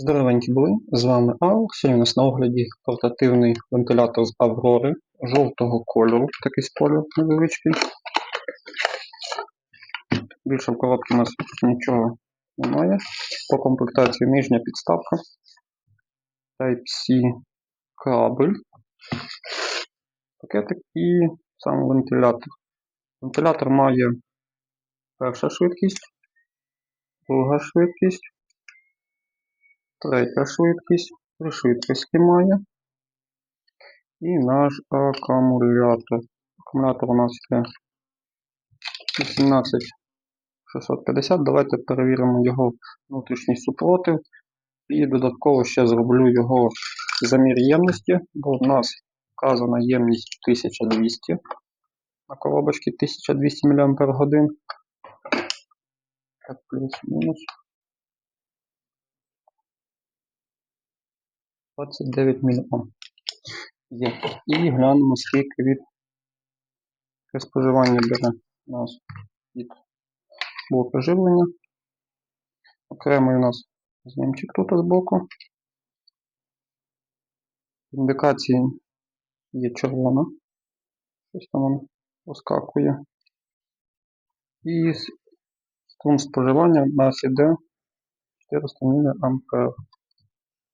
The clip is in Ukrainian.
Здоровенькі були, з вами Ал. Сьогодні у нас на огляді портативний вентилятор з Аврори жовтого кольору, такий спойлер невеличкий. Більше в коробці у нас нічого немає. По комплектації нижня підставка, Type-C кабель, пакетик і сам вентилятор. Вентилятор має перша швидкість, друга швидкість. Третя швидкість, три швидкості має. І наш акумулятор. Акумулятор у нас є 18650. Давайте перевіримо його внутрішній супротив. І додатково ще зроблю його замір ємності, бо в нас вказана ємність 1200 на коробочці 1200 мАч. Так, плюс-мінус. 29 мА. Є. І глянемо, скільки від споживання бере у нас від блоку живлення. Окремий у нас знімчик тут збоку. Індикації є червона. Щось там оскакує. І струм споживання у нас іде 400 мА.